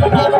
Thank you.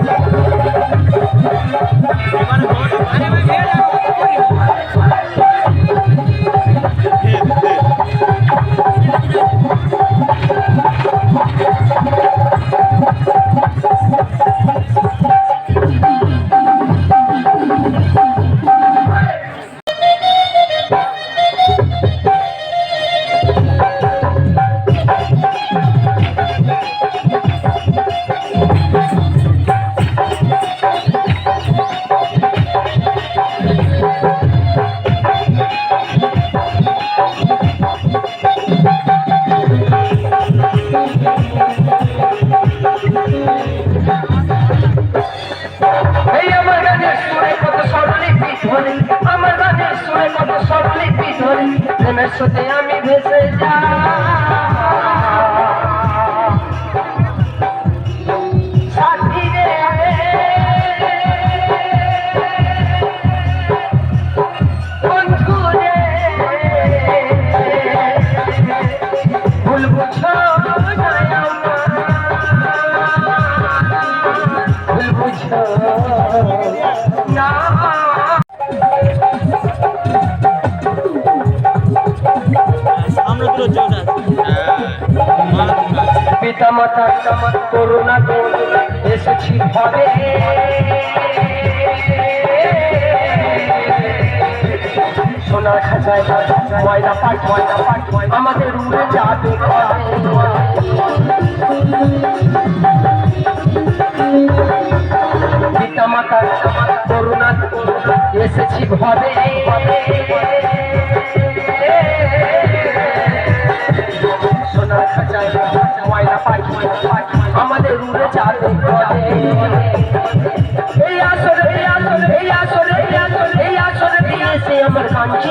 মাতা corona এসেছি ভাবে সোনার খাঁচায় ময়না পাট ময়না পাট আমাদের উড়ে যাবে পিতা মাতার করুণা এসেছি ভবে সোনার খাঁচায় আমাদের উড়ে চাঁদে এই আসরে এই আসরে এই আসরে আমার কাঞ্চি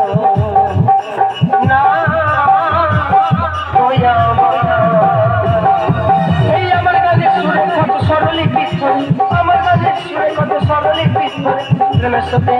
প্রেমের সাথে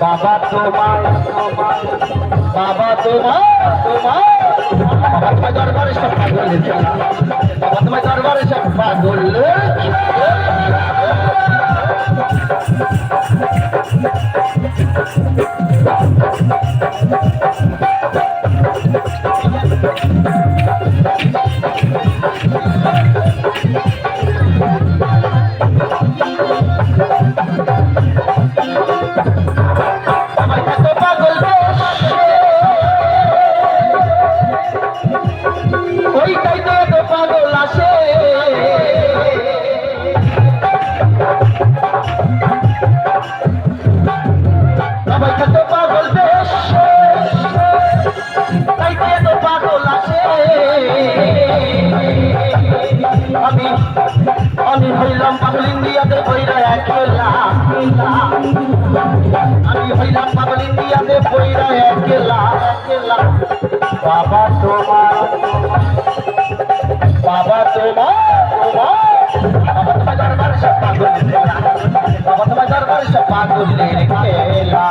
বাবা তোমার বাবা তোমার তোমার বাবা তোমার দরবারে সব পাগল বাবা তোমার দরবারে সব পাগলের আমার বাবা তোমার বাবা তোমার বাবা তোমার দরবারে সব পাগল বাবা তোমার দরবারে সব পাগলের খেলা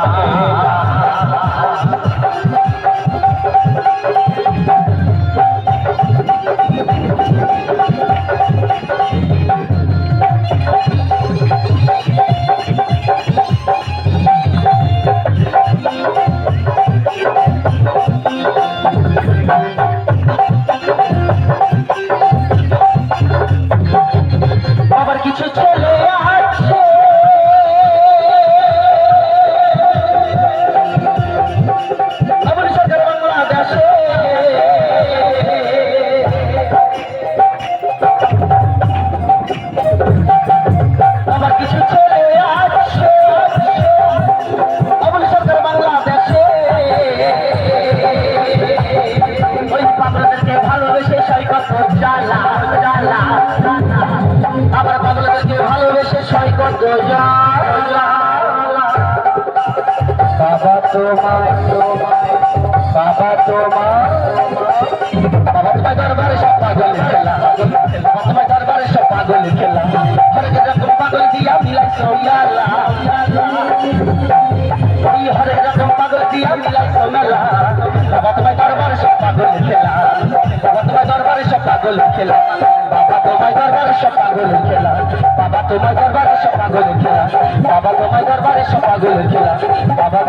পাগল খেলা হরেক রকম পাগল দিয়া মিলাই সোমেলা ওই হরেক রকম পাগল দিয়া মিলাই সোমেলা বাবা তোমার দরবারে সব পাগল খেলা বাবা তোমার দরবারে সব পাগল দরবারে সব পাগল খেলা বাবা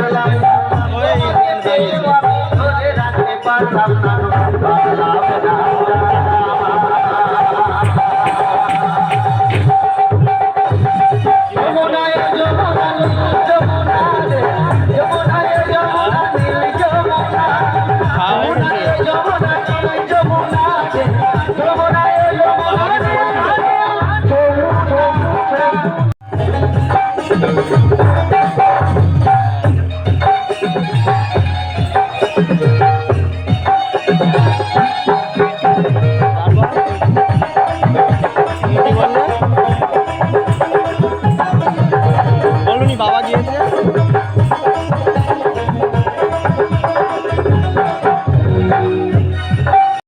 পারলাম না। ধরে